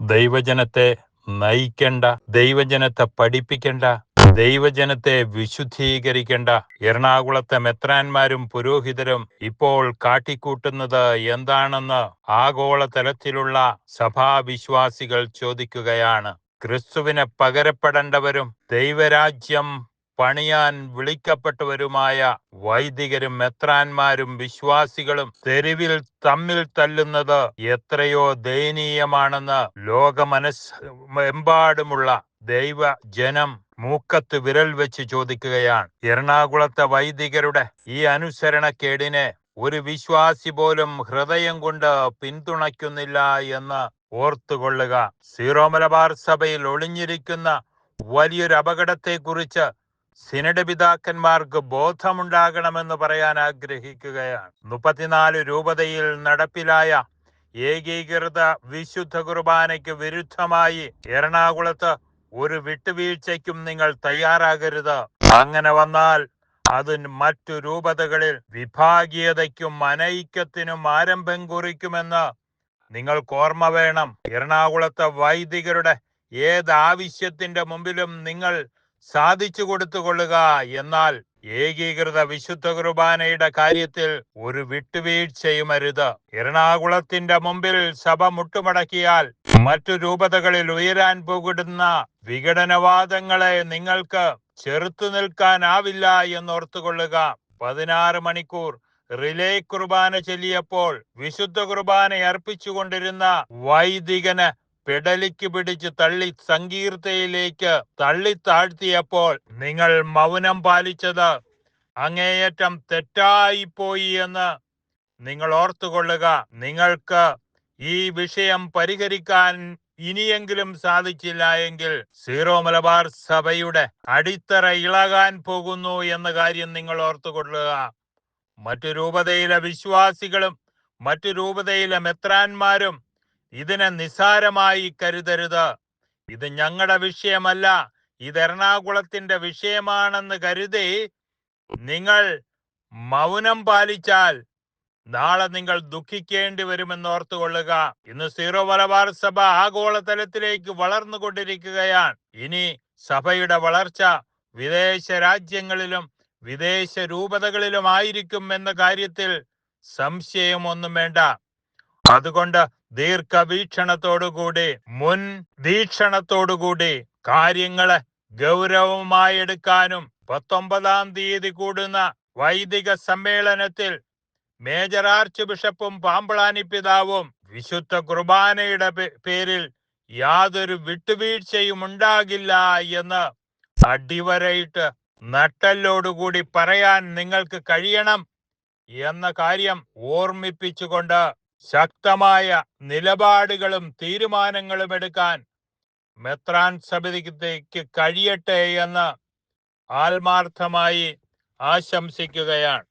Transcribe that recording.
ദൈവജനത്തെ നയിക്കേണ്ട ദൈവജനത്തെ പഠിപ്പിക്കേണ്ട ദൈവജനത്തെ വിശുദ്ധീകരിക്കേണ്ട. എറണാകുളത്തെ മെത്രാന്മാരും പുരോഹിതരും ഇപ്പോൾ കാട്ടിക്കൂട്ടുന്നത് എന്താണെന്ന് ആഗോളതലത്തിലുള്ള സഭാവിശ്വാസികൾ ചോദിക്കുകയാണ്. ക്രിസ്തുവിനെ പകരപ്പെടേണ്ടവരും ദൈവരാജ്യം പണിയാൻ വിളിക്കപ്പെട്ടവരുമായ വൈദികരും മെത്രാന്മാരും വിശ്വാസികളും തെരുവിൽ തമ്മിൽ തല്ലുന്നത് എത്രയോ ദയനീയമാണെന്ന് ലോകമനസ് എമ്പാടുമുള്ള ദൈവ ജനം മൂക്കത്ത് വിരൽ വെച്ച് ചോദിക്കുകയാണ്. എറണാകുളത്തെ വൈദികരുടെ ഈ അനുസരണക്കേടിനെ ഒരു വിശ്വാസി പോലും ഹൃദയം കൊണ്ട് പിന്തുണയ്ക്കുന്നില്ല എന്ന് ഓർത്തുകൊള്ളുക. സീറോ മലബാർ സഭയിൽ ഒളിഞ്ഞിരിക്കുന്ന വലിയൊരു അപകടത്തെക്കുറിച്ച് സിനഡ് പിതാക്കന്മാർക്ക് ബോധമുണ്ടാകണമെന്ന് പറയാൻ ആഗ്രഹിക്കുകയാണ്. മുപ്പത്തിനാല് രൂപതയിൽ നടപ്പിലായ ഏകീകൃത വിശുദ്ധ കുർബാനയ്ക്ക് വിരുദ്ധമായി എറണാകുളത്ത് ഒരു വിട്ടുവീഴ്ചയ്ക്കും നിങ്ങൾ തയ്യാറാകരുത്. അങ്ങനെ വന്നാൽ അത് മറ്റു രൂപതകളിൽ വിഭാഗീയതയ്ക്കും അനൈക്യത്തിനും ആരംഭം കുറിക്കുമെന്ന് നിങ്ങൾ ഓർമ്മ വേണം. എറണാകുളത്തെ വൈദികരുടെ ഏത് ആവശ്യത്തിന്റെ മുമ്പിലും നിങ്ങൾ സാധിച്ചു കൊടുത്തുകൊള്ളുക. എന്നാൽ ഏകീകൃത വിശുദ്ധ കുർബാനയുടെ കാര്യത്തിൽ ഒരു വിട്ടുവീഴ്ചയും അരുത് എറണാകുളത്തിന്റെ മുമ്പിൽ സഭ മുട്ടുമടക്കിയാൽ മറ്റു രൂപതകളിൽ ഉയരാൻ പോകുന്ന വിഘടനവാദങ്ങളെ നിങ്ങൾക്ക് ചെറുത്തു നിൽക്കാനാവില്ല എന്നോർത്തുകൊള്ളുക. പതിനാറ് മണിക്കൂർ റിലേ കുർബാന ചൊല്ലിയപ്പോൾ വിശുദ്ധ കുർബാന അർപ്പിച്ചുകൊണ്ടിരുന്ന വൈദികന് പിടലിക്ക് പിടിച്ച് തള്ളി സങ്കീർത്തയിലേക്ക് തള്ളി താഴ്ത്തിയപ്പോൾ നിങ്ങൾ മൗനം പാലിച്ചത് അങ്ങേയറ്റം തെറ്റായിപ്പോയി എന്ന് നിങ്ങൾ ഓർത്തുകൊള്ളുക. നിങ്ങൾക്ക് ഈ വിഷയം പരിഹരിക്കാൻ ഇനിയെങ്കിലും സാധിച്ചില്ല എങ്കിൽ സീറോ മലബാർ സഭയുടെ അടിത്തറ ഇളകാൻ പോകുന്നു എന്ന കാര്യം നിങ്ങൾ ഓർത്തുകൊള്ളുക. മറ്റു രൂപതയിലെ വിശ്വാസികളും മറ്റു രൂപതയിലെ മെത്രാന്മാരും ഇതിനെ നിസാരമായി കരുതരുത്. ഇത് ഞങ്ങളുടെ വിഷയമല്ല. ഇത് എറണാകുളത്തിന്റെ വിഷയമാണെന്ന് കരുതി നിങ്ങൾ മൗനം പാലിച്ചാൽ നാളെ നിങ്ങൾ ദുഃഖിക്കേണ്ടി വരുമെന്ന് ഓർത്തുകൊള്ളുക. ഇന്ന് സീറോ മലബാർ സഭ ആഗോളതലത്തിലേക്ക് വളർന്നുകൊണ്ടിരിക്കുകയാണ് ഇനി സഭയുടെ വളർച്ച വിദേശ രാജ്യങ്ങളിലും വിദേശ രൂപതകളിലും ആയിരിക്കും എന്ന കാര്യത്തിൽ സംശയമൊന്നും വേണ്ട. അതുകൊണ്ട് ദീർഘവീക്ഷണത്തോടുകൂടി മുൻ വീക്ഷണത്തോടുകൂടി കാര്യങ്ങളെ ഗൗരവമായി എടുക്കാനും പത്തൊമ്പതാം തീയതി കൂടുന്ന വൈദിക സമ്മേളനത്തിൽ മേജർ ആർച്ച് ബിഷപ്പും പാമ്പളാനി പിതാവും വിശുദ്ധ കുർബാനയുടെ പേരിൽ യാതൊരു വിട്ടുവീഴ്ചയും ഉണ്ടാകില്ല എന്ന് അടിവരയിട്ട് നട്ടല്ലോടുകൂടി പറയാൻ നിങ്ങൾക്ക് കഴിയണം എന്ന കാര്യം ഓർമ്മിപ്പിച്ചുകൊണ്ട് ശക്തമായ നിലപാടുകളും തീരുമാനങ്ങളും എടുക്കാൻ മെത്രാൻ സമിതിക്ക് കഴിയട്ടെ എന്ന് ആത്മാർത്ഥമായി ആശംസിക്കുകയാണ്.